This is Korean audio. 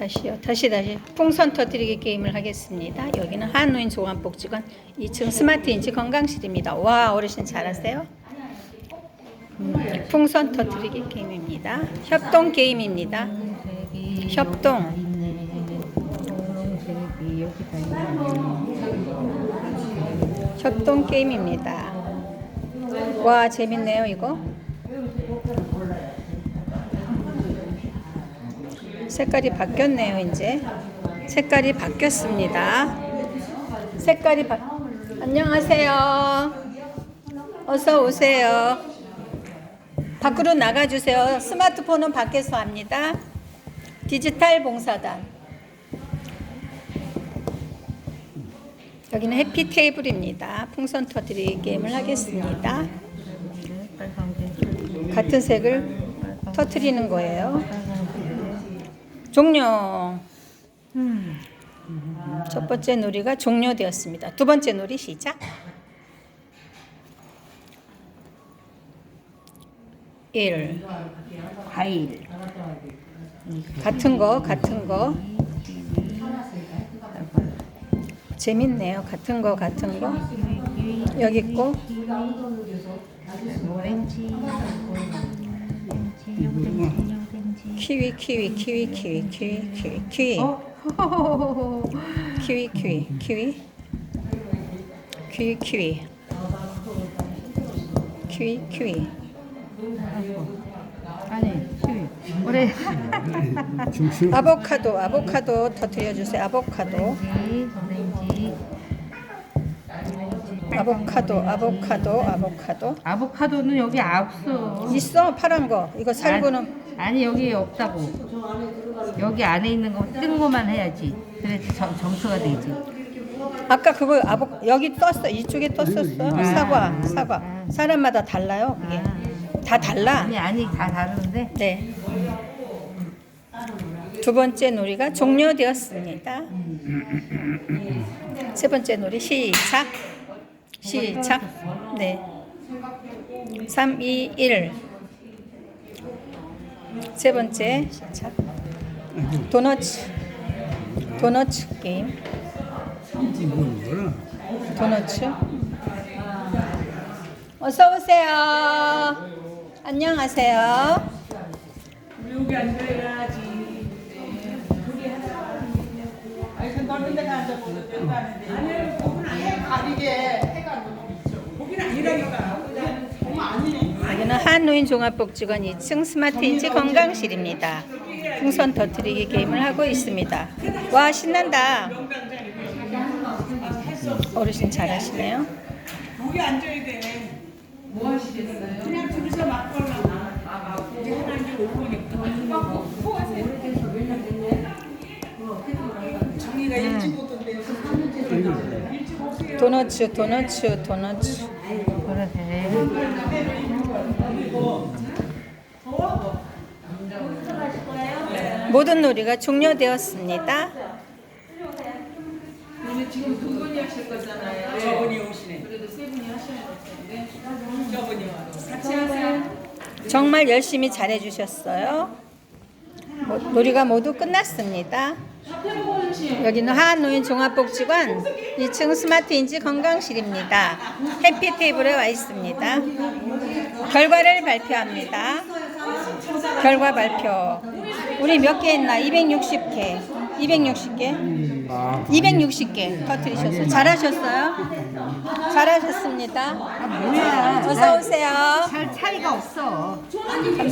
다시요. 다시 다시. 풍선 터뜨리기 게임을 하겠습니다. 여기는 한노인 종합복지관 2층 스마트인지 건강실입니다. 와 어르신 잘하세요. 음, 풍선 터뜨리기 게임입니다. 협동 게임입니다. 협동. 협동 게임입니다. 와 재밌네요 이거. 색깔이 바뀌었네요 이제. 색깔이 바뀌었습니다. 색깔이 바. 안녕하세요. 어서 오세요. 밖으로 나가주세요. 스마트폰은 밖에서 합니다. 디지털 봉사단. 여기는 해피 테이블입니다. 풍선 터뜨리기 게임을 하겠습니다. 같은 색을 터뜨리는 거예요. 종료. 첫 번째 놀이가 종료되었습니다. 두 번째 놀이 시작. 1. 과일. 같은 거, 같은 거. 재밌네요. 같은 거, 같은 거. 여기 있고, 오렌지. 키위, 키위, 키위, 키위, 키위, 키위, 키위. 어? 키위, 키위, 키위. 키위, 키위. 키위, 키위. 아니, 키위. 오렌지. 아보카도, 아보카도 터뜨려 주세요. 아보카도. 아보카도, 아보카도, 아보카도. 아보카도는 여기 없어. 있어, 파란 거. 이거 살구는 아니, 여기 없다고. 여기 안에 있는 거 뜬 거만 해야지. 그래 점, 점수가 되지. 아까 그거 아보 여기 떴어. 이쪽에 떴었어. 사과, 사과. 사람마다 달라요. 그게 다 달라. 아니 아니 다 다른데. 네. 두 번째 놀이가 종료되었습니다. 세 번째 놀이 시작. 시작. 네. 3, 2, 1. 세 번째 시작. 도너츠. 도너츠 게임. 도너츠. 어서 오세요. 안녕하세요. 여기 앉아야지. 아니, 그 넓은 데가 앉아보고 된다는데. 아니, 거기는 해 가리게 해가 너무 있죠. 거기는 아니라니까. 여기는 한노인 종합복지관 2층 스마트 인지 건강실입니다. 풍선 터뜨리기 게임을 하고 있습니다. 와 신난다. 어르신 잘하시네요. 여기 앉아야 돼. 뭐 하시겠어요? 그냥 둘이서 막 걸라. 이제 하나 이제 올 거니까. 정리가 일찍 오던데요. 일찍 오세요. 도너츠 도너츠 도너츠. 그러세. 모든 놀이가 종료되었습니다. 저분이 오시네. 그래도 세 분이 하셔야 될 텐데. 저분이 와서. 같이 하세요. 정말 열심히 잘해주셨어요. 모- 놀이가 모두 끝났습니다. 여기는 한노인 종합복지관 2층 스마트인지 건강실입니다. 해피 테이블에 와 있습니다. 결과를 발표합니다. 결과 발표. 우리 몇 개 했나? 260개. 260개? 260개 터뜨리셨어요. 잘하셨어요? 잘하셨습니다. 뭐야? 어서 오세요. 잘 차이가 없어. 감사합니다.